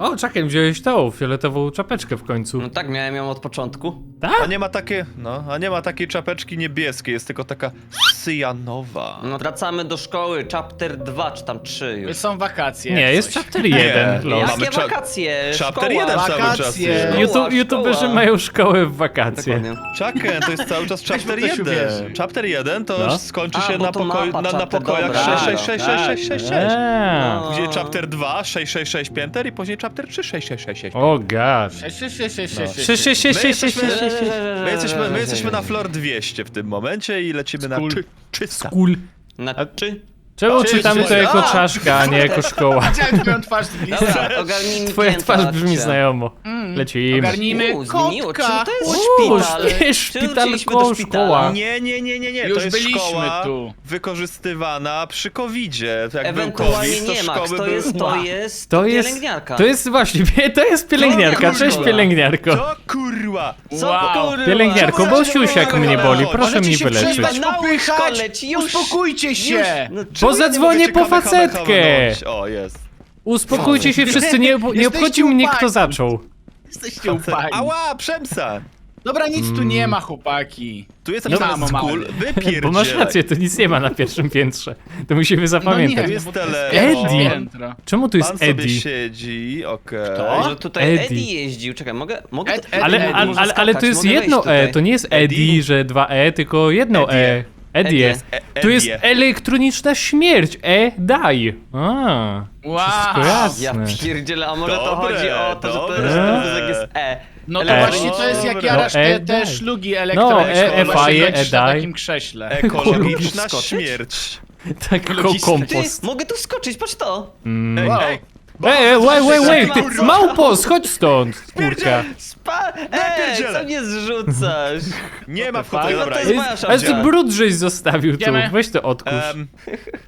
O, czekaj, wziąłeś tą fioletową czapeczkę w końcu. No tak, miałem ją od początku. A Tak? nie ma takie, no, a nie ma takiej czapeczki niebieskiej, jest tylko taka cyjanowa. No wracamy do szkoły, chapter 2 czy tam 3 już. Są wakacje. Nie, jest coś. chapter 1. Nie, Los. mamy Jakie cza- wakacje? Chapter Szkoła. 1 cały czas. Wakacje. jest. YouTube, YouTuberzy mają szkołę w wakacje. Dokładnie. To jest cały czas chapter ktoś 1. uwierzy. Chapter 1 to No. już skończy A, się bo na, to pokoju, mapa na, na chapter, pokojach dobra. 6, Tak, 6, 6, 6, 6, 6, 6. Eee. Później chapter 2, 6, 6, 6, pięter i później chapter 3, 6, 6, 6, 6. O No. sześć, sześć, My sześć, sześć, jesteśmy-. My jesteśmy, my jesteśmy na floor 200 w tym momencie i lecimy na Cool. czy, 300. Cool. Na czy? Czemu Cześć, czytamy to jako A! czaszka, a nie jako szkoła? Widziałem twoją twarz z bliska. Dobra, ogarnijmy Twoja klienta, twarz brzmi znajomo. Lecimy. Ogarnijmy U, zmieniło. Kotka. to jest Uuu, szpital? szpital szpitala? szkoła. Nie, nie, nie, nie, nie. Już to jest byliśmy szkoła tu. wykorzystywana przy covidzie. Jak Ewentualnie był COVID, nie, to Max, szkoły to były... jest, to jest To jest, pielęgniarka. to jest właśnie, to jest pielęgniarka. To Cześć kurwa. pielęgniarko. To kurwa! Co Wow. kurwa? Pielęgniarko, Czemu bo ja się siusiak mnie boli, proszę Możecie mnie się wyleczyć. przestać popychać. Uspokójcie się. Już. No, Czemu Bo nie zadzwonię po facetkę. O, jest. Uspokójcie się wszyscy, nie, nie Jesteście obchodzi mnie kto zaczął. Jesteście upani. Ała, przemsa! Dobra, nic tu Mm. nie ma, chłopaki. Tu jest Nie napisane school, wypierdzielaj. Bo masz rację, to nic nie ma na pierwszym piętrze. To musimy No zapamiętać. Tu jest telefon. Eddie. Piętro. Czemu tu jest Pan sobie Eddie? siedzi, okej. Kto? Może tutaj Eddie. Eddie. jeździł. Czekaj, mogę? mogę Ed- Ed- Ale, Eddie, ale, może ale, ale to jest mogę jedno E, tutaj. to nie jest Eddie, Eddie? że dwa E, tylko jedno E. Eddie. jest. E- Tu jest elektroniczna śmierć. E, daj. A, wszystko Wow. jasne. Ja pierdzielę, a może to Dobre, chodzi o to, że to dobre. jest, E. No to E. właśnie to jest jak Dobra. jarasz No, te, e, te daj. szlugi No, elektroniczne, e, to właśnie faje, e, na daj. takim krześle. Ekologiczna Skoczyć? śmierć. Tak, ko-. Ty, kompost. mogę tu skoczyć, patrz to. Mm. Ej, Wow. ej, Ej, wait, wait, wait, ty Kurwa. małpos, chodź stąd, kurka. Spa... Ej, pierdzielę. co mnie zrzucasz? nie ma fuck? wchodzenia, No dobra. to jest moja Ale ty brud żeś zostawił tu, Idziemy. weź to odkurz. Em,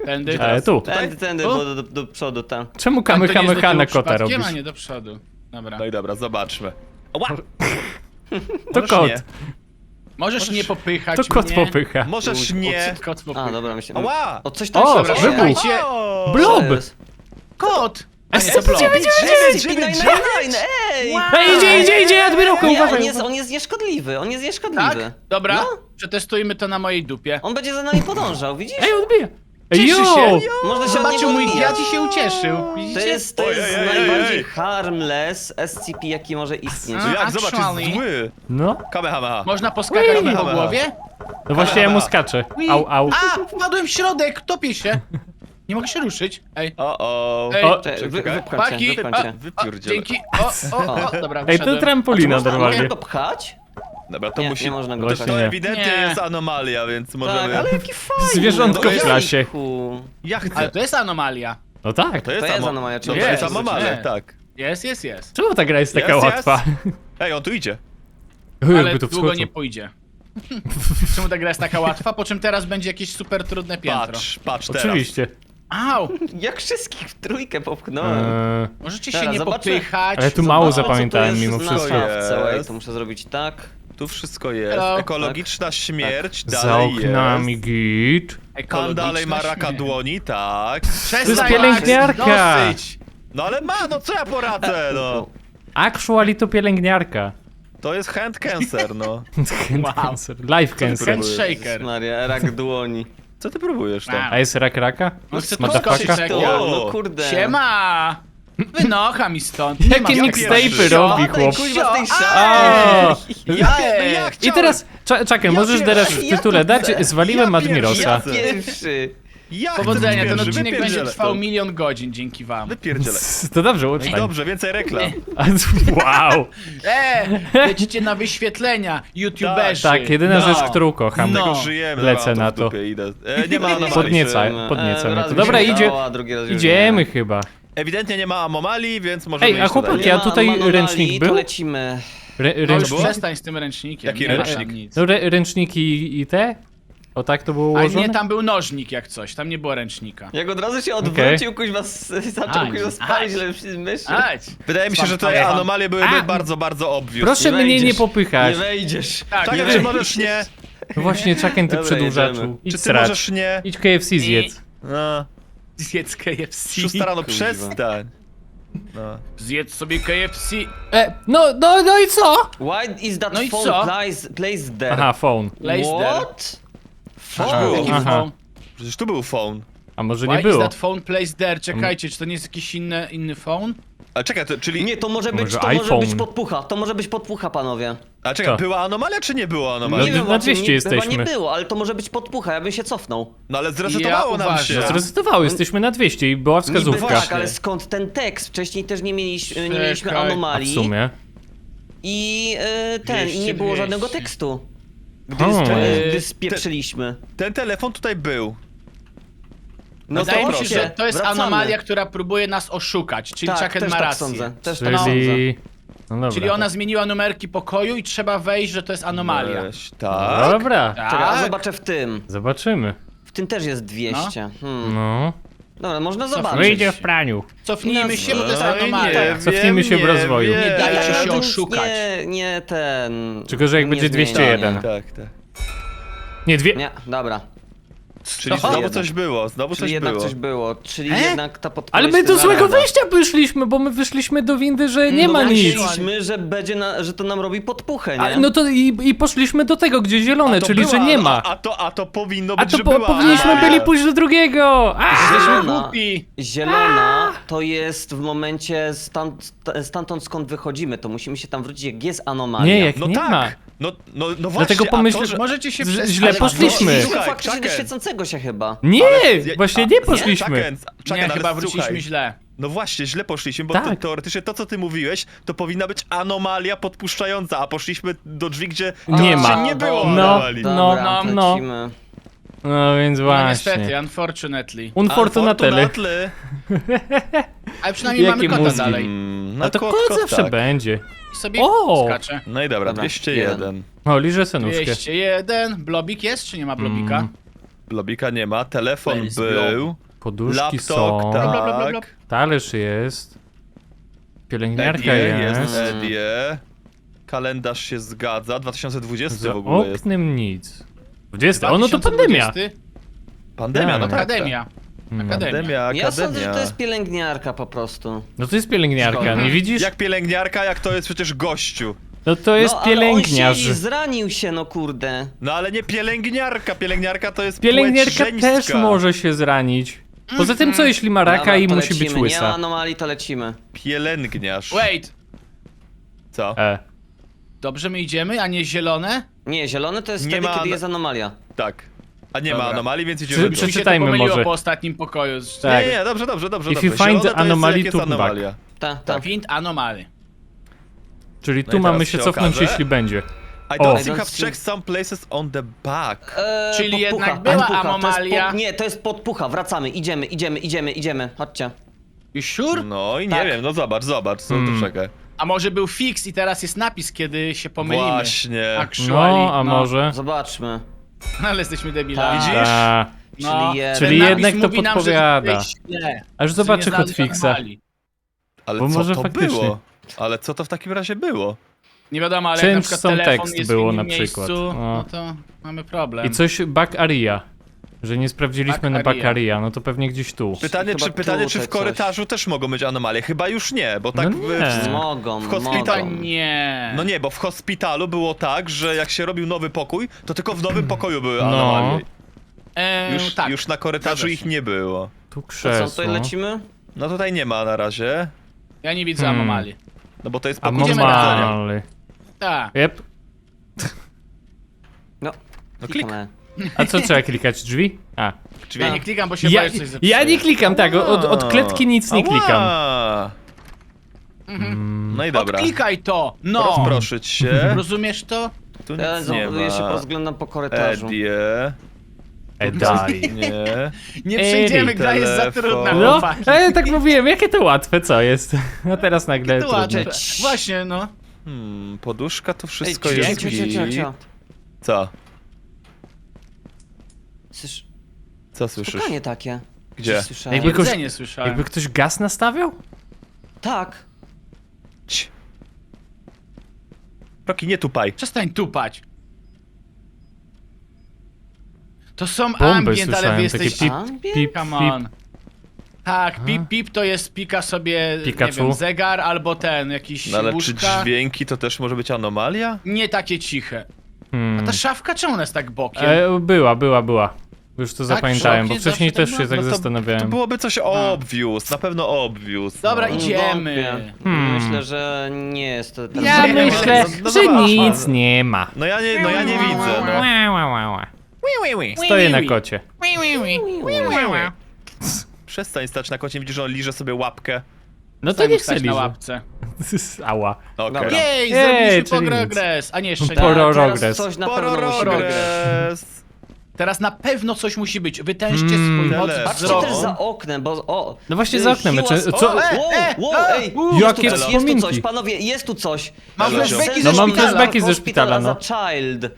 Tędy. Tu. Tędy, tędy, bo do, do, do przodu, tam. Czemu to nie jest do kamehameha tyłu na kota przypadkiem, robisz? a nie do przodu. Dobra. No i dobra, zobaczmy. Ła! To Możesz kot. nie. Możesz nie popychać To kot mnie. popycha. Możesz nie. Kot popycha. A, dobra. Ała! O, coś tam O, się dobra, dzieje. wybuch. Słuchajcie, O! Blob! Kot! A nie, SCP to blok. 999, ej! Ej, idzie, idzie, idzie, admirałko, Nie, on uważaj. jest, on jest nieszkodliwy, on jest nieszkodliwy. Tak? Dobra, No. przetestujmy to na mojej dupie. On będzie za nami podążał, widzisz? Ej, odbija. Ej, Cieszy się. Można się od Zobaczył niego mój odbijać. dziad i się ucieszył. To Widzicie? jest, to jest Ojej, ojej, ojej. najbardziej harmless SCP, jaki może istnieć. A, Jak, zobacz, actually. jest zły. No, Kamehameha. Można poskakać Ui. mi po głowie? no właśnie ja mu skaczę. Au, au. A, wpadłem w środek, topię się. Nie mogę się ruszyć. Ej. O, o. Ej, O, Czekaj, wy, Czekaj. wypcham cię, Paki, wypcham a, cię. a, Wypierdzielę. dzięki. O, o, o, dobra, Ej, to wyszedłem. trampolina Można, normalnie. go pchać? Dobra, to Nie, musi... nie można go to, to Nie. ewidentnie Nie. jest anomalia, więc możemy... Tak, ale jaki fajny. Zwierzątko w klasie. Jejku. Ja chcę. Ale to jest anomalia. No tak. To jest, To jest amo- anomalia, No czy to jest jest? anomalia, Nie. tak. Jest, jest, jest. Czemu ta gra jest taka Jest, łatwa? Ej, on tu idzie. Uj, Ale jakby to długo wskoczył. nie pójdzie. Czemu ta gra jest taka łatwa? Po czym teraz będzie jakieś super trudne piętro. Patrz, patrz teraz. Oczywiście. Au! Jak wszystkich w trójkę popchnąłem. Eee, Możecie się Teraz nie zobaczę. popychać. Ale tu mało Zobaczmy, co zapamiętałem jest mimo wszystko. szafce. Wait, Jest. to muszę zrobić tak. Tu wszystko jest. Hello. Ekologiczna śmierć Za dalej oknami jest. git. Pan dalej ma raka śmierć. dłoni, tak. Przestań, To jest Max, pielęgniarka. Dosyć! No ale ma, no co ja poradzę, no. Actually to pielęgniarka. To jest hand cancer, no. Hand Wow. cancer. Life cancer. Handshaker. Maria, rak dłoni. Co ty próbujesz tam? A jest rak raka? No chcę tu Motherfucker. skoczyć jak To, ja. no kurde. Siema! Wynocha mi stąd. Nie Jakie ma mixtape'y pierwszy. robi chłop? kuźwa, z tej O, szafy. Ja, Ej. ja I chciałem, teraz, cza- czekaj, możesz teraz w tytule tu dać, zwaliłem Admirosa. Pierwszy. Ja Powodzenia, ten odcinek będzie trwał milion godzin dzięki wam. Wypierdzielę. To dobrze, I uczeń. dobrze, więcej reklam. Wow. Eee, lecicie na wyświetlenia, youtuberzy. Tak, jedyna No. rzecz, którą kocham. No. Tego żyjemy. Lecę na to. Idę. E, nie ma anomalii. Podniecaj. E, podniecamy raz to. Dobra, idzie- Idziemy nie. chyba. Ewidentnie nie ma anomalii, więc możemy Ej, a chłopaki, a tutaj ręcznik był? lecimy. Rę, No już ręcznik, przestań z tym ręcznikiem. Jaki ręcznik? no, rę, ręczniki i te? O tak to było A ułożone? nie, tam był nożnik jak coś, tam nie było ręcznika. Jak od razu się odwrócił, kuźwa, s- zaczął Aj, kuźwa spalić aj. lepszy myszy. Ać! Wydaje mi się, że Sam anomalie byłyby A! bardzo, bardzo obvious. Proszę Nie mnie nie wejdziesz. popychać. Nie wejdziesz. Tak, Tak, nie czy wiem. możesz nie? No właśnie, czakiem ty Dobra, przedłużaczu. jedziemy. Idź Czy ty srać. możesz nie? Idź KFC zjedz. No, Zjedz KFC. szósta rano Kuźwa. przestań. No. Zjedz sobie KFC. E, no, no, no i co? Why is that No i phone co? placed, placed there? Aha, phone. Place there. What? Jaki Aha. Przecież tu był phone. A może Why nie is było? that phone placed there? Czekajcie, czy to nie jest jakiś inny, inny phone? Ale czekaj, to, czyli... Nie, to może być, Może to może iPhone. być podpucha, to może być podpucha, panowie. A czekaj, Co? była anomalia czy nie była No, anomalia? nie na właśnie, 200 nie, chyba jesteśmy. nie było, ale to może być podpucha, ja bym się cofnął. No ale zresetowało Ja nam uważam. się. No zresetowało, jesteśmy na 200 i była Niby wskazówka. tak, ale skąd ten tekst? Wcześniej też nie mieliśmy, nie mieliśmy Czekaj. A w anomalii sumie. i e, ten, i 200, nie było 200. żadnego tekstu. Gdy, sp- gdy spieprzyliśmy. Ten telefon tutaj był. No Wydaje to mi się, proszę, że to jest wracamy. anomalia, która próbuje nas oszukać, czyli Tak, Chucken też ma tak rację. sądzę. Też tak sądzę. Czyli... No dobra. Czyli ona zmieniła numerki pokoju i trzeba wejść, że to jest anomalia. Weź, tak. Dobra, Czekaj, a Tak? zobaczę w tym. zobaczymy. W tym też jest 200. Hmm. No. Dobra, można zobaczyć. Wyjdzie w praniu. Cofnijmy się, bo to jest No nie Cofnijmy się w rozwoju. wiem. Nie dajcie się to oszukać. Nie, nie ten. Tylko, że jak nie będzie zmienia, 201. nie. Tak, tak. Nie, dwie... Nie, dobra. Czyli Co? znowu coś było, znowu Czyli coś jednak było. coś było. Czyli E? jednak ta podpowiedź Ale my do złego zaradna. wyjścia wyszliśmy, bo my wyszliśmy do windy, że nie no ma nic. Myśleliśmy, że będzie na, że to nam robi podpuchę, nie? A, no to i, i poszliśmy do tego, gdzie zielone, To czyli była, że nie a- ma. A, to, a to powinno A być, to że po, była powinniśmy byli pójść do drugiego. A! Jesteśmy Zielona, głupi. zielona to jest w momencie stamtąd, stamtąd skąd wychodzimy, to musimy się tam wrócić, jak jest anomalia. Nie, jak No nie tak, ma. No, no, no właśnie, Dlatego a pomyśl- to, że... Możecie się źle Ale- poszliśmy. Wróciliśmy Słuchaj, faktycznie do świecącego się chyba. Nie, Ale- właśnie a- nie poszliśmy. Chucken, Chucken, Nie, ale chyba wróciliśmy słuchaj, źle. No właśnie, źle poszliśmy, bo Tak. te, teoretycznie to, co ty mówiłeś, to powinna być anomalia podpuszczająca, a poszliśmy do drzwi, gdzie Nie teoretycznie ma. nie było No, anomalii. no, Dobra, no. lecimy. No więc No właśnie. niestety, unfortunately. Unfortunately. Unfortunately. Ale przynajmniej Jakie mamy kota mózgi? dalej. Mm, A to kot- zawsze tak. będzie. I sobie O! skacze. No i dobra, Dobra, 201. O, liże senówkę. 201. Blobik jest, czy nie ma blobika? Mm. Lobika nie ma, telefon is był, Poduszki laptop, są. Bla, bla, bla, bla. tak, Talerz jest. Pielęgniarka Edie jest, jest. Edie. Kalendarz się zgadza, 2020 Za w ogóle jest. oknem nic. 20. O, no to pandemia. 2020? Pandemia, no tak. Akademia. Mm. Akademia. Pandemia, Ja sądzę, że akademia. to jest pielęgniarka po prostu. No to jest pielęgniarka, nie widzisz? Jak pielęgniarka, jak to jest przecież gościu. No to jest no, ale pielęgniarz. on się zranił się, no kurde. No ale nie pielęgniarka, pielęgniarka to jest Pielęgniarka płeć żeńska. też może się zranić. Poza tym, co jeśli ma raka Dobra, i to musi lecimy. być Nie ma łysa? anomalii, to lecimy. Pielęgniarz. Wait. Co? E. Dobrze my idziemy, a nie zielone? Nie, zielone to jest Nie wtedy, ma kiedy jest anomalia. Tak. A nie Dobra. ma anomalii, więc idziemy czy- się to Przeczytajmy pomyliło może. po ostatnim pokoju. Tak. Nie, nie, dobrze, dobrze, dobrze, If dobrze. you find Zielone to jest, anomaly, jak jest to back. anomalia. Ta, ta. Wind anomaly. Czyli No tu i mamy teraz się się cofnąć, okaże. jeśli będzie. I O. don't I think don't see- checked some places on the back. Eee, Czyli podpucha, jednak była podpucha. To jest anomalia. pod, nie, to jest podpucha, wracamy, idziemy, idziemy, idziemy, idziemy, chodźcie. You sure? No i nie Tak. wiem, no zobacz, zobacz, co Hmm. to czekaj. A może był fix i teraz jest napis, kiedy się pomylimy. Właśnie. Actually, No, a może? Zobaczmy. Ale jesteśmy debilami. Widzisz? A, No, Czyli jeden. Czyli ten jednak napis to mówi nam, że podpowiada. tutaj źle, aż że zobaczę nie znali hotfixa. Ale Bo co może to faktycznie. było? Ale co to w takim razie było? Nie wiadomo, ale jak na przykład some telefon text jest było w innym na przykład. miejscu, No. no to mamy problem. I coś back area. Że nie sprawdziliśmy Back na area, no to pewnie gdzieś tu. Pytanie, Chyba czy, pytanie, czy tutaj w korytarzu też mogą być anomalie? Chyba już nie, bo tak No w, nie. w, Mogą, w Chyba hospitalu. mogą. nie. No nie, bo w hospitalu było tak, że jak się robił nowy pokój, to tylko w nowym pokoju były No. anomalie. Eee, Już, tak. już na korytarzu Zgadza ich się. nie było. Tu To co, krzesło. tutaj lecimy? No tutaj nie ma na razie, Ja nie widzę Hmm. anomalii. no bo to jest A pokój sprawdzenia. normalny. Tak. Yep. No, No klikamy. A co trzeba klikać? Drzwi? A. Drzwi. Ja nie klikam, bo się Ja, boję, że coś ja nie klikam, tak. Od, od kletki nic nie klikam. Ała. Mm. No i dobra. Odklikaj to! No! Rozproszyć się. Rozumiesz to? Tu Ja nic nie ja się ma. rozglądam po korytarzu. Edie. E, daj. Nie. Nie Ej, przejdziemy, gra jest za telefon. trudna, No, chłopaki. ale tak mówiłem, jakie to łatwe, co jest? A teraz nagle To trudne. Właśnie, no. Hmm, poduszka to wszystko Ej, jest cio, cio, cio, git. cio. Co? Słysz, Co słyszysz? Pukanie takie. Gdzie? Coś Słyszałem. Jakby ktoś- Jedzenie słyszałem. Jakby ktoś gaz nastawiał? Tak. Cii. Roki, nie tupaj. Przestań tupać. To są Bomby ambient, ale słyszałem, wy takie jesteście... pip, Ambient? pip, Come pip. on. Tak, pip pip to jest pika sobie, Pikachu. nie wiem, zegar albo ten, jakiś No ale czy łóżka. dźwięki to też może być anomalia? Nie takie ciche. Hmm. A ta szafka czemu ona jest tak bokiem? E, była, była, była. Już to zapamiętałem, bo wcześniej zawsze tak też się tak No to, to zastanawiałem. byłoby coś obvious, na pewno obvious. Dobra, no. idziemy. Hmm. Myślę, że nie jest to ten Ja Nie, myślę, no, no że zobacz, nic no. nie ma. No ja nie, no ja nie widzę, no. Ła, ła, ła, ła. Stoję na kocie. Przestań stać na kocie, widzisz, że on liże sobie łapkę. No to Chcę nie chcę stać na łapce. Ała. Okej. Dobra. Jej, Ej, zrobiliśmy czyli nic. progres. A nie, jeszcze nie. Poro- Tak, teraz Pororogres. coś na pewno musi być. Pororogres. Teraz na pewno coś musi być. Wytężcie Mm. swój moc Telefon. Patrzcie wzroku. też za oknem, bo o... No właśnie y, za oknem, he czy- was- co- O, e, wow, e, wow, e, ej, u, jest tu jakie coś, jest tu wspominki. coś, panowie, jest tu coś. Mam flashbacki ze No mam szpitala. flashbacki ze Hospital szpitala, as no. a child, uh,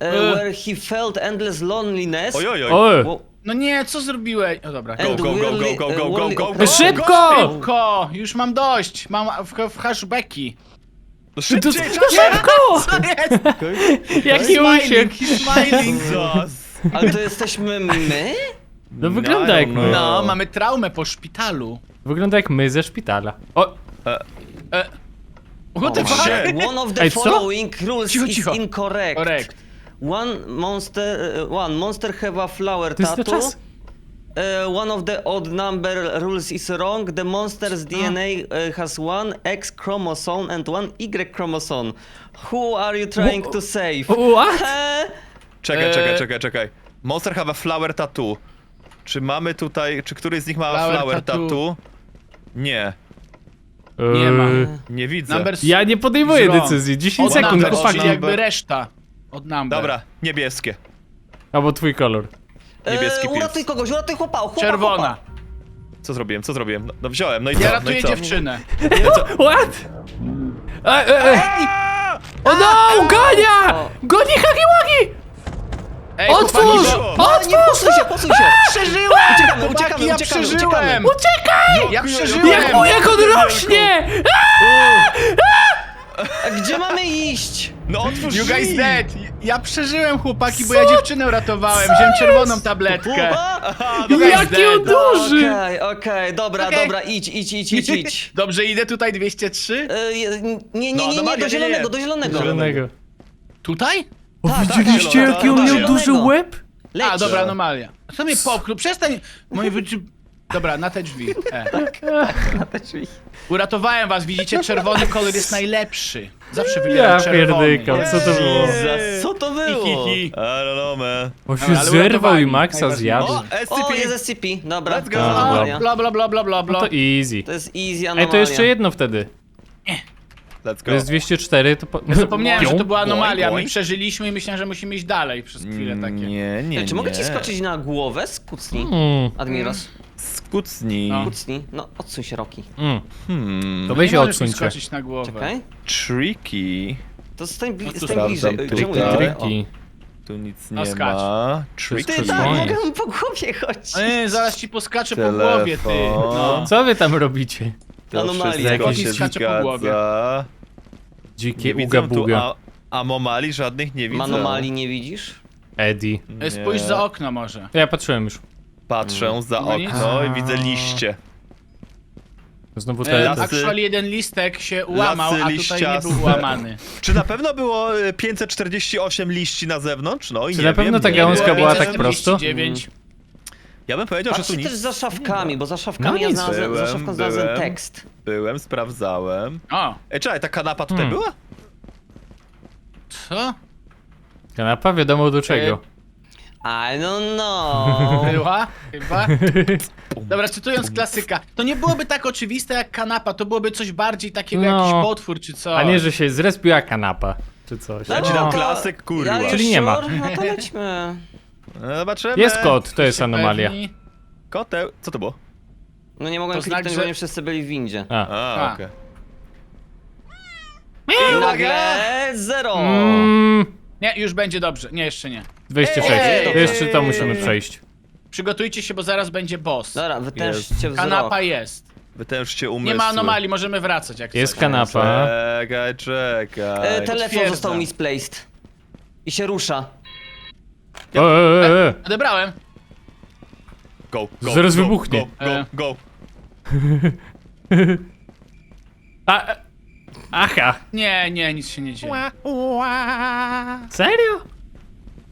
E. where he felt endless loneliness. Oj, oj, Wo- No nie, co zrobiłeś? O dobra. and go, go, go, weirdly- go, go, uh, go, weirdly go, oppressed- go. Szybko! Szybko! Już mam dość. Mam w, w hashbacki. No To, szybciej, to szybko! Co jest? Jaki uciek! Smiling. Jesus. Ale to jesteśmy my? No wygląda jak my. No, mamy traumę po szpitalu. Wygląda jak my ze szpitala. O, E, what the fuck? shit. One of the Ej, co? following rules Cicho, is cicho. incorrect. Correct. One monster, uh, one monster have a flower to jest to tattoo. czas. Uh, one of the odd number rules is wrong. The monster's DNA uh, has one X chromosome and one Y chromosome. Who are you trying to save? What? He? Czekaj, Eee. czekaj, czekaj, czekaj. Monster have a flower tattoo. Czy mamy tutaj, czy któryś z nich ma Flower flower, tattoo. tattoo? Nie, Nie ma. Eee, nie widzę. Number Ja nie podejmuję Wrong. decyzji. 10 Od sekund, number, chłopaki. jakby reszta. Od number. Dobra, niebieskie. Albo twój kolor. Niebieski E, pies. uratuj kogoś, uratuj chłopa, chłopa Czerwona. Chłopa. Co zrobiłem, co zrobiłem? No, no wziąłem, no i co? Ja no ratuję i co? dziewczynę. What? E, e, e. O no! Gania! Goni Hagiwagi! Ej, Otwórz! chłopaki, bo- O, nie, posuń się, posuń się! Przeżyłem! Uciekamy, Chłopaki, uciekamy, ja uciekamy, przeżyłem! Uciekaj! Ja przeżyłem! Jak, o, jak on rośnie! A gdzie mamy iść? No otwórz You guys drzwi! dead! Ja przeżyłem, chłopaki, bo ja dziewczynę uratowałem. Wziąłem czerwoną tabletkę. You guys Jaki on duży! Okej, okej, dobra, Okej. dobra, idź, idź, idź, idź, idź. Dobrze, idę tutaj 203. E, je- nie, nie, No, nie, do nie, zielonego, nie. do zielonego. Zielonego. Tutaj? O, Tak, tak, widzieliście zielone, jaki on tak, miał zielonego. duży łeb? Leć. A, dobra, anomalia. Co mnie popchnął? Przestań! Moje wyczy... Dobra, na te drzwi. E. Uratowałem was, widzicie? Czerwony kolor jest najlepszy. Zawsze Ja wybieram czerwony. pierdykam, co to było? Jezus, co to było? Hi, hi, hi. Man. On się ale zerwał i uratowali. Maxa Najważniejsze. zjadł. O, O, SCP! jest SCP, dobra. Let's go. to jest A, anomalia. Bla, bla, bla, bla, bla, bla. To easy. To jest easy Ej, anomalia. to jeszcze jedno wtedy. Let's To go. jest 204, to po... Ja zapomniałem, że to była Boing, anomalia. My boing. przeżyliśmy i myślałem, że musimy iść dalej przez chwilę takie. Nie, nie, Ej, Czy nie. mogę ci skoczyć na głowę? Skucnij. Mm, Admiros, Skucnij. No. No, odsuń się, Roki. mm. Hmm. To weź Nie się możesz mi odsuńcie. skoczyć na głowę. Czekaj. Tricky. To stań, bli No stań sprawdzam bliżej. tutaj. Czemu ja Triki. nie? O. Triki. Tu nic No nie skacz. ma. Ty, Tricky. przez tak, mogę mu po głowie chodzić. Ej, zaraz ci poskaczę po głowie, ty. No. Co wy tam robicie? To Anomalia. wszystko się skacze po głowie. zgadza. Dzikie Nie widzę tu uga-buga. a- anomali żadnych nie widzę. Anomalii nie widzisz? Eddie. Nie. Spójrz za okno może. Ja patrzyłem już. Patrzę za No nic. okno i widzę liście. Znowu E, te... Lasy. actually jeden listek się ułamał, Lasy a tutaj nie liściaste. był ułamany. Czy na pewno było e, 548 liści na zewnątrz? No i Czy nie na pewno wiem, ta nie gałązka wiem. była tak prosto? 9. Ja bym powiedział, że tu Patrzcie też nic. za szafkami, bo za szafkami No ja nic. znalazłem, za Byłem, szafką znalazłem byłem. tekst. Byłem, sprawdzałem. O, Ej, czekaj, ta kanapa tutaj Hmm. była? co? Kanapa wiadomo do czego. I don't know. Była? Chyba? Dobra, cytując klasyka, to nie byłoby tak oczywiste jak kanapa, to byłoby coś bardziej takiego, No. jakiś potwór czy co. A nie, że się zrespiła kanapa. Czy coś. No, ci dam to- klasyk, kurwa. Ja Czyli nie ma. Sure? No to lećmy. No, zobaczymy. Jest kot, to jest anomalia. pewni? Koteł. Co to było? No nie mogłem To znak, kliknąć, że- bo nie wszyscy byli w windzie. A. A, A. okej. I nagle zero. Mm, Nie, już będzie dobrze. Nie, jeszcze nie. 206. Ej! Jeszcze to musimy przejść. Przygotujcie się, bo zaraz będzie boss. Dobra, wytężcie wzrok. Kanapa jest. Wytężcie umysły. Nie ma anomalii, możemy wracać jak Jest coś. kanapa. Czekaj, czekaj. E, telefon Potwierdzam. został misplaced. I się rusza. O, e, e, e. Odebrałem. go, go. Zaraz go, wybuchnie. Go, E. go, go. A, e, aha. Nie, nie, nic się nie dzieje. Serio?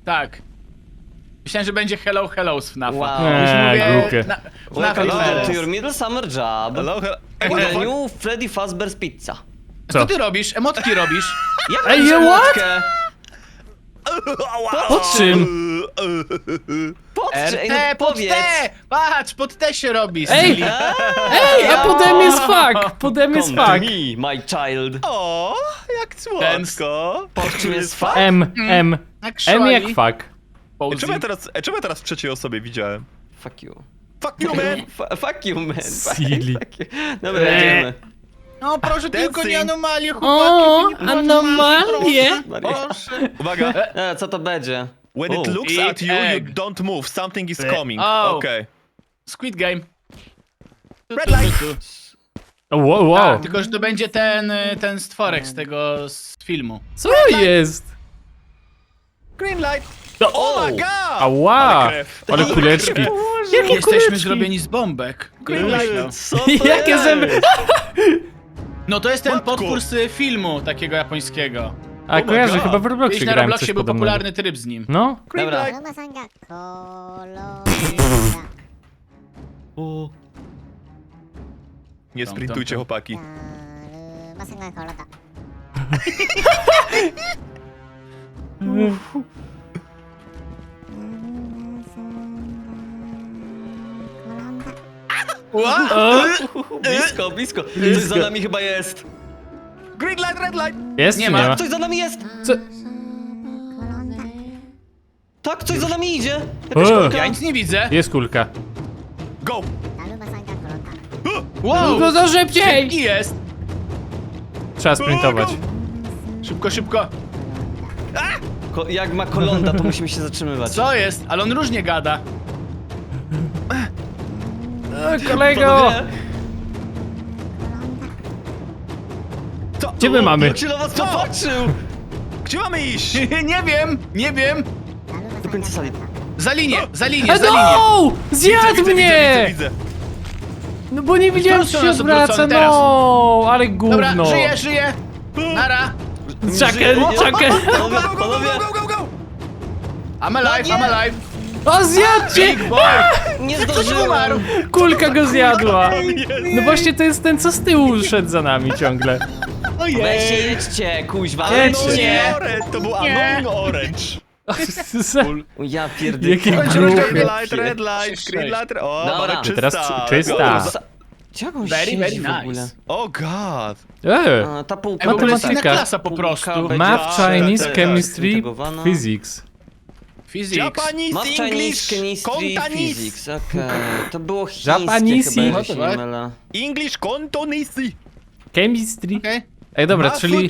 Tak. Myślałem, że będzie hello, hello z FNAFa. Wow. Już Eee, mówię, głupie. na, FNAF Welcome jest to, your middle summer job. Hello, hello. Ej, what the fuck? Freddy Fazbear's Pizza. Co ty robisz? Emotki robisz? Jak Ej, robisz what? Po czym? Pod czym? Ej, RT, no pod powiedz. T! Patrz, pod T się robi. Ej! Silly. Ej, a potem jest fuck! Potem jest Come to fuck. me, my child. O, jak słodko. Pod czym jest fuck? M, M. Jak M jak fuck. Ej, Czemu ja teraz, ej, czemu ja teraz w trzeciej osobie widziałem? Fuck you. Fuck you, man! F- fuck you, man. Silly. Fuck you. Dobra, Eee. jedziemy. No proszę tylko nie Dancing. anomalie, O, chłopaki. nie anomalie. Maria. Proszę. Uwaga. E, co to będzie? When it O. looks Eat at you, you egg. don't move. Something is coming. Oh. Okej. Squid Game. Red light. Wow, wow. Tak, tylko że to będzie ten, y, ten stworek z tego z filmu. Co jest? Green light. To- Oh my god! Ała! Ale krew. Ale kuleczki. Jakie Jesteśmy kuleczki? zrobieni z bombek. Green light. Co to Jakie jest? zęby? No to jest ten Matko. podkurs y, filmu takiego japońskiego. A kojarzę, chyba w Robloxie Kiedyś na Robloxie był podobnego. popularny tryb z nim. No? Dobra. Dobra. Nie sprintujcie, chłopaki. Masanga y, kolorna. Blisko, blisko. Coś za nami chyba jest. Green light, red light! Jest Nie czy nie ma? ma? Ktoś za nami jest! Co? Tak, coś za nami idzie! Ja nic nie widzę. Jest kulka. Go! Wow! No to szybciej! I jest! Trzeba sprintować. Szybko, szybko. Ko jak ma kolonda, to musimy się zatrzymywać. Co jest? Ale on różnie gada. Kolego! Panowie, Gdzie my mamy? Czy na was? Gdzie mamy iść? nie wiem, nie wiem. Do końca sali. Za linię, za linię, za linię. No! Zjadł Widzę, widzę, mnie! widzę, widzę. No bo nie wiedziałem, że się Wrócony, no! Ale Dobra, gówno! żyję, żyję. Nara. Czekaj, Żyję. czekaj! Panowie, I'm alive, no I'm alive. O, zjadł cię! Big boy. nie Ktoś zdążyłem. Kulka go zjadła! No właśnie to jest ten, co z tyłu szedł za nami ciągle. Weźcie, Ojej. jedźcie, kuźwa. Jedźcie. Nie. nie, orange, to był Nie. annoying orange. O, Ja pierdolę. Jakie Red głupie. light, red light, green light, o, Dobra. Marek czysta. Teraz czy- czysta. Gdzie jak on Very, siedzi very w nice. ogóle? Oh god. E, A, ta półka Ej, w ogóle jest inna Matematyka. klasa po prostu. Półka Math, Tak, Chinese, tak, Chemistry, zintegrowana. Physics. Physics. Japanese, Math, English, Chinese, Chemistry. Physics, okej. To było chińskie Japanese. chyba, jeżeli się to nie tak. mylę. English, Kantonese. Chemistry. Okej. Ej, dobra, czyli,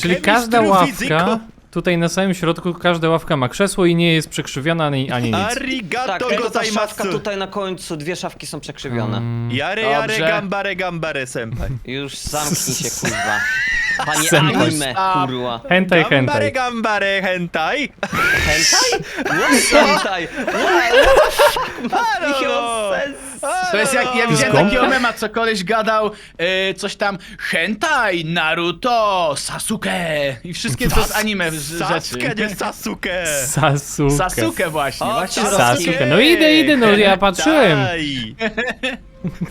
czyli każda ławka, tutaj na samym środku każda ławka ma krzesło i nie jest przekrzywiona ani, ani nic. Arigato Tak, tylko ta szafka gozaimasu. tutaj na końcu, dwie szafki są przekrzywione. Jare, jare, Dobrze. gambare, gambare, senpai. Już zamknij się, kurwa. Panie Senpai. anime, kurwa. Hentai, Gambare, hentai. gambare, hentai. Hentai? What hentai? What the fuck ma Halo. sens? To jest jak, ja widziałem gąbka? takiego mema, co koleś gadał e, coś tam Hentai, Naruto, Sasuke i wszystkie to z anime z- Sasuke, rzeczy. nie Sasuke. Sasuke. Sasuke właśnie, O, właśnie Sasuke. Sasuke. No idę, idę, no ja patrzyłem. Daj.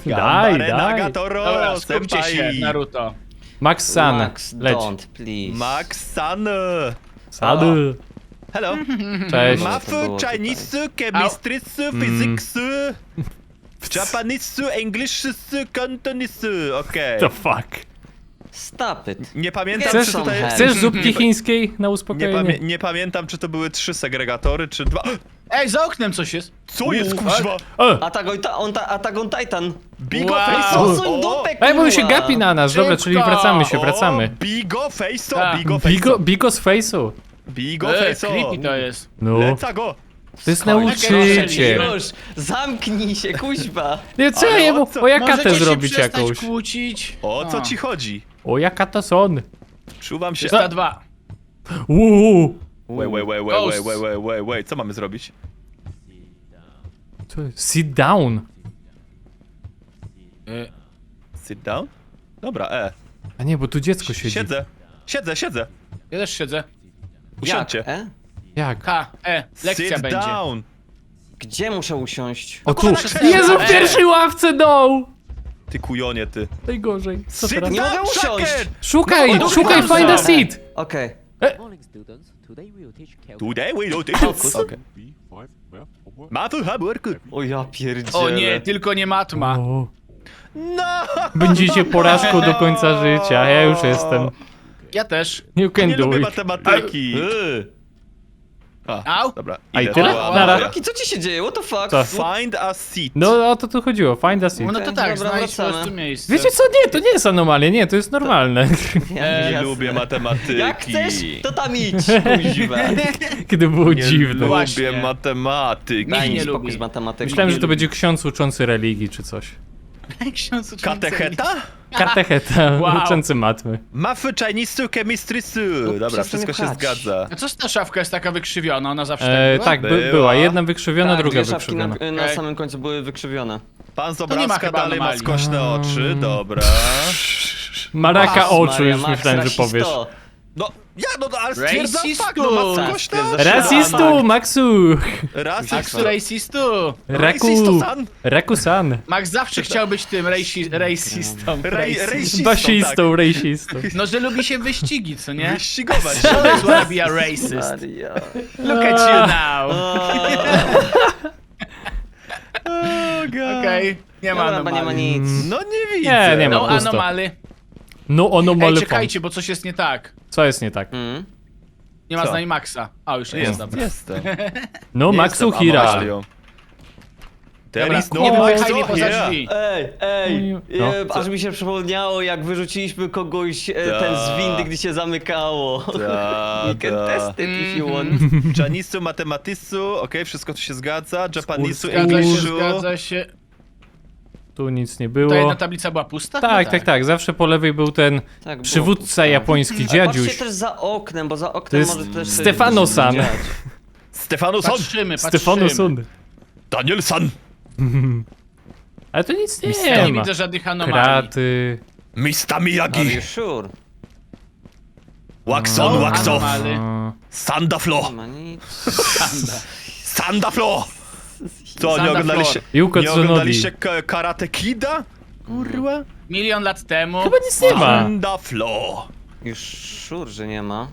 Daj, Gambare, daj. Nagatoro, Dobra, skupcie senpai. się, Naruto. Max San. Max, Leć. don't, please. Max San. Sady. Hello. Cześć. Ma- Math, to było Chinese, chemistry, physics, Mm. Japanese, English, Cantonese. Okej. The fuck. Stop it. Nie pamiętam, Chcesz- czy tutaj... Chcesz zupki chińskiej na Nie, uspokojenie? nie pamiętam, czy to były trzy segregatory, czy dwa... Ej, za oknem coś jest. Co jest, kuźwa? O! On, ta, on, ta, Attack on Titan. Bigo Wow. face dupę, Ej, bo on się kurwa. gapi na nas. Dobra, czyli Szybko. wracamy się, wracamy. Bigo face, Tak. bigo face. Bigo, bigo z face'u. Bigo E, face. creepy to jest. No. Leca go. To jest nauczyciel. Już, zamknij się, kuźwa. Nie, co Ale ja o mu co? o jakatę Możecie się zrobić przestać jakąś? kłócić. O co ci chodzi? O jaka to son? Czuwam się... 302. Uuu. Wait, wait, wait, wait, wait, Ghosts. wait, wait, wait, wait, co mamy zrobić? Co jest? Sit down. Y, Sit down? Dobra, E. A nie, bo tu dziecko siedzi. Siedzę. Siedzę, siedzę. Ja też siedzę. Usiądźcie. Jak? E? Jak? K, E, lekcja Sit będzie. down. Gdzie muszę usiąść? O tu! krzesło. Jezu, w E. pierwszej ławce no! Ty kujonie, ty. Najgorzej. Co Sit teraz? Nie mogę down, usiąść. Szukaj, No, szukaj, find a seat! Okej. Morning, students. Today we will teach calculus. Today we do this. Fokus. Okay. Matu. O ja pierdzielę. O nie, tylko nie matma. O, No! będziecie porażką do końca życia, ja już jestem. Ja też. You can Nie do lubię it. matematyki. A, Au. dobra. A i idę tyle? do Nara. Roki, co ci się dzieje? What the fuck? Co? Find a seat. No o to tu chodziło, find a seat. No to tak, dobra, znajdź po wracamy. prostu miejsce. Wiecie co, nie, to nie jest anomalia, nie, to jest normalne. Ja, Nie jasne. lubię matematyki. Jak chcesz, to tam idź. Kiedy było Nie dziwne. Właśnie. lubię matematyki. Daj mi nie spokój lubi. z matematyką. Myślałem, że to będzie ksiądz uczący religii czy coś. Ksiądz uczący- Katecheta? Kartecheta, Wow. uczący matmy. Mafy Chinese chemistry su. Dobra, przestań wszystko się pchać. zgadza. A co ta szafka jest taka wykrzywiona? Ona zawsze E, tak tak, była? by, Była. była. Jedna wykrzywiona, tak, druga dwie szafki na, wykrzywiona. na Okej. samym końcu były wykrzywione. Pan z nie ma chyba dalej ma anomalii. skośne oczy, dobra. Maraka Pas, oczu, Maria, już Max, myślałem, że rasisto. powiesz. No, ja, no, no ale stwierdzam Racistu. fakt, no Tak, oczy. Rasistu, Maxu! Rasistu. racistu. Raku! Rasisto-san. Raku-san! Max zawsze chciał być tym raci racistą. Rej, Racist. rejsistą, Basistą, rejsistą. No, że lubi się wyścigi, co tak. nie? Wyścigować. Always wanna be a racist. Maria. Look at you now. Okej, nie ma Dobra, bo nie ma anomalii. nic. No nie widzę. Nie, nie ma. No pusto. anomaly. No ono Ej, mole czekajcie, bo coś jest nie tak. Co jest nie tak? Mm. Nie ma Co? z nami Maxa. A, już nie jest, Jest, dobra. jestem. No Maxu jestem Hira. There Dobra, is nie no wypychaj mnie Maxu poza here. drzwi. Ej, ej, No, e, aż mi się przypomniało, jak wyrzuciliśmy kogoś, e, ten z windy, gdy się zamykało. You can ta. test it if you want. Janisu, matematysu, okej, wszystko tu się zgadza. Japanisu, Zgadza się, Englishu. zgadza się. Tu nic nie Ta jedna było. tablica była pusta? Tak, No tak, tak. Zawsze po lewej był ten Tak, było. przywódca japoński, Ale dziadziuś. patrzcie też za oknem, bo za oknem To jest może też... coś Stefano-san. się dziać. Stefano-san. Patrzymy, patrzymy. Stefano Sun. Daniel-san. Ale tu nic Ja nie nie ma. widzę żadnych anomalii. Kraty. Mr. Are Miyagi. you sure? Wax on, No, wax off. anomaly. Sandaflo. Nie ma nic. Sandaflo. Co, nie oglądaliście, nie oglądaliście Ka- Karate Kida? Kurwa. Milion lat temu. Chyba nic nie ma. Sandaflo. Już sure, że nie ma.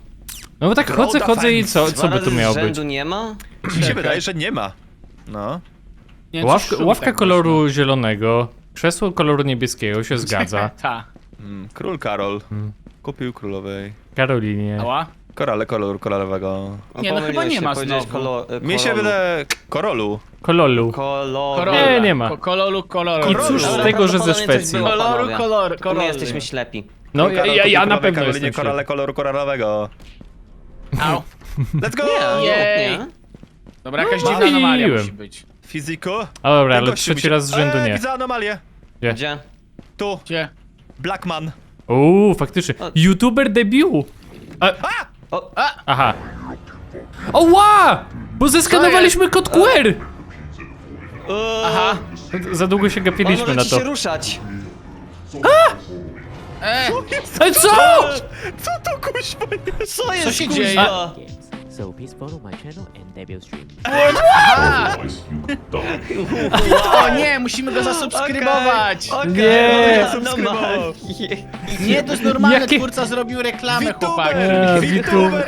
No bo tak chodzę, chodzę i co, Dwa co by razy tu miało być? rzędu nie ma? Mi się wydaje, że nie ma. No. Nie, Ławka, ławka tak koloru zielonego, krzesło koloru niebieskiego się zgadza. Ta. Mm, Król Karol. Kupił królowej. Karolinie. Ała. Korale koloru koralowego. O, Nie, no chyba nie ma znowu. Kolo, e, Mi się kololu. wydaje... Korolu. Kololu. Kolor. Korola. Nie, nie ma. Ko- Kololu, koloru. I cóż z Dobra, tego, że ze prawdopodobnie coś Szwecji. było, Koloru, panowie. kolor, kolory. My jesteśmy ślepi. No ja, ja, ja na pewno jestem korale ślepy. koloru koralowego. Au. Let's go! Nie, Jej. nie. Dobra, jakaś No, dziwna anomalia musi być. Fizyko? A dobra, ale gościu mi trzeci się- raz z rzędu Eee, nie. widzę anomalię. Gdzie? Tu. Gdzie? Blackman. Uuu, faktycznie. YouTuber debiut. A, O, aha. Oła! Bo zeskanowaliśmy kod QR! eee, Aha. Za długo się on gapiliśmy na to. się ruszać. E, Ej, co? Co to kuźwa jest? Co jest, się kuźwa? dzieje? games. So please follow my channel and debut stream. O nie, musimy go zasubskrybować. Okej, Nie. okej, no. Nie, to jest normalne, Jakie- twórca zrobił reklamę, chłopaki. Eee, kurwa!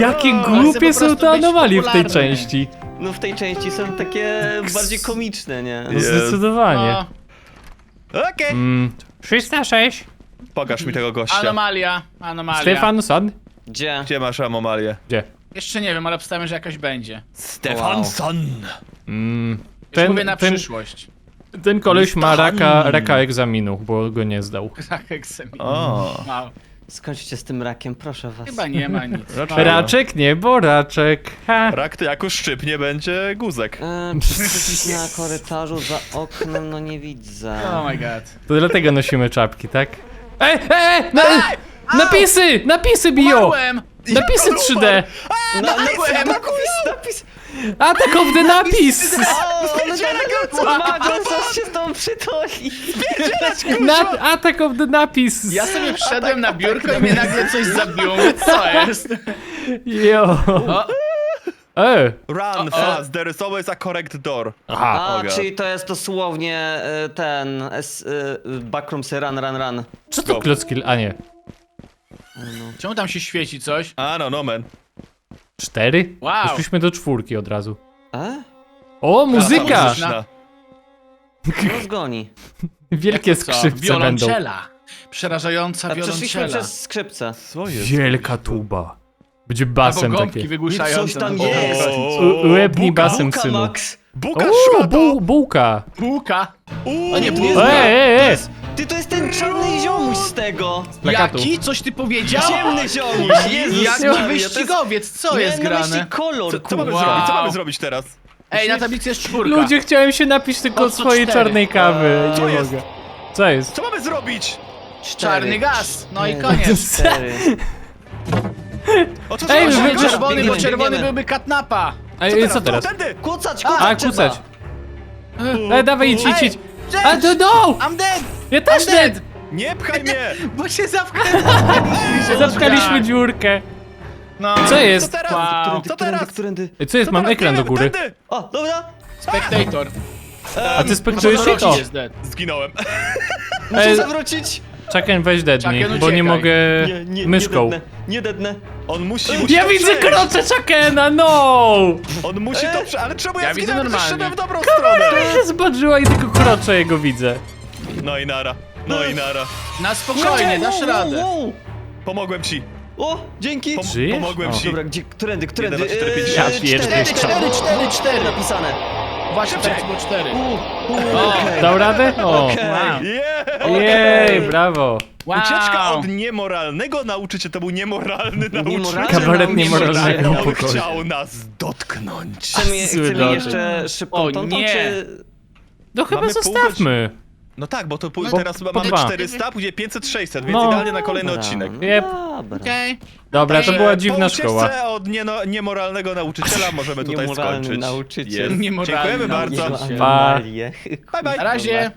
Jakie chcę po głupie są prostu te być anomalie w tej popularny. części. No w tej części są takie bardziej komiczne, nie? No zdecydowanie. O, Okej. Mm, 306. Pokaż mi tego gościa. anomalia, anomalia. Stefan San. Gdzie? Gdzie masz anomalię? Gdzie? Jeszcze nie wiem, ale obstawiam, że jakaś będzie. Stefanson. Mm, Już mówię ten, na ten, przyszłość. ten koleś ma raka, raka egzaminu, bo go nie zdał. Tak, egzamin. O. Wow. Skończcie z tym rakiem, proszę was. Chyba nie ma nic. Raczej. Raczek nie, bo raczek. Ha. Rak to jako szczypnie będzie guzek. Eee, przecież na korytarzu za oknem, no nie widzę. Oh my god. To dlatego nosimy czapki, tak? Ej, ej, na, napisy! Napisy bio! Umarłem! Napisy 3D! Na, napis, napis, napis! Attack of the napis! O, one tam Mago, coś się z tą przytoli. Na, attack of the napis! Ja sobie wszedłem na biurko i mnie nagle coś zabiło. Mówię, Co jest? Jo. O, E, Run fast, there is always a correct door. aha. A, Oga. czyli to jest dosłownie e, ten s, e, backroomsy run, run, run. Co to klocki? A nie. Czemu tam się świeci coś? A no, no man. Cztery? Wow. Poszliśmy do czwórki od razu. E? O, muzyka! Muzyczna. No zgoni. Wielkie Jak to co? skrzypce będą. Wiolonczela. Przerażająca A przeszliśmy wiolonczela. przez skrzypce. Co jest? Wielka tuba. Będzie Albo basem gąbki takie. wygłuszające. Coś tam jest. U- Łebni basem, Buka, synu. Max. Buka O, szmato! bu, bułka. Półka. Uuu, O nie, tu Nie jest Ej, ej, ej! Ty to jest ten czarny ziomuś z tego. plakatu. Jaki? Coś ty powiedział? Ciemny ziomuś. Jezus Jaki Maria, wyścigowiec? Co jest... jest Miałem na myśli grane? kolor, Co, co mamy Wow. zrobić? Co mamy zrobić teraz? Ej, na tablicy jest czwórka. Ludzie, chciałem się napić tylko O, co swojej cztery? czarnej kawy. Co Nie jest? mogę. Co jest? Co mamy zrobić? Czarny gaz. No i Nie, koniec. Cztery. O co Ej, wy- Biegniemy, Czerwony, bo biegniemy, czerwony biegniemy. byłby katnapa. Ej, co teraz? Tędy! Kucać, A, kucać A, trzeba. kucać. Ej, dawaj, idź, idź, idź. A, do, do! I'm dead! Ja też dead! Nie pchaj mnie! Bo się zapchaliśmy. Zapchaliśmy dziurkę. No. Co Co jest? teraz? Wow. Co teraz? Którędy? Ej, Co jest? Co Mam teraz? ekran do góry. Tędy! O, dobra. Spectator. A ty spektujesz Może się? O, jest dead. Zginąłem. Muszę Ej. zawrócić. Chucken weź dednij, Chucken, bo nie uciekaj. mogę Nie, nie, myszką. Nie dednę. Nie dednę. On musi, musi Ja to widzę przejść. krocze Chuckena, no! On musi to przejść. Ale czemu ja, Ja widzę zginąłem? normalnie. Zeszedłem w dobrą stronę. Ja się zboczyła i tylko krocze jego widzę. No i nara. No i nara. Na spokojnie, dasz Wow, radę. wow. Pomogłem ci. O, dzięki. Pom Żyjesz? pomogłem O. ci. Dobra, gdzie, którędy, którędy? Jeden, cztery, pięć, Eee, Ja sześć. pierdolę. cztery, Cztery, cztery, cztery, napisane. Właśnie tak było cztery. U, u, O, okej. Dał radę? O. Okej. Wow. Yeah! Jej, brawo. Wow. Ucieczka od niemoralnego nauczyciela to był niemoralny nauczyciel. Niemoralny Kabaret nauczyciel. niemoralnego On pokoju. chciał nas dotknąć. Chcemy, Zły chcemy jeszcze szybką O, tą, nie. czy... No chyba Mamy pół zostawmy. No tak, bo to pół, Bo- teraz po mamy dwa. 400, później 500, 600, więc No. idealnie na kolejny Dobra, odcinek. no Jep. Dobra. Okej. Dobra, to Także była po dziwna ucieczce szkoła. od nieno, niemoralnego nauczyciela możemy tutaj Niemoralny skończyć. nauczyciel. Jest. Niemoralny Dziękujemy bardzo. nauczyciel. Pa. Bye bye. Na razie.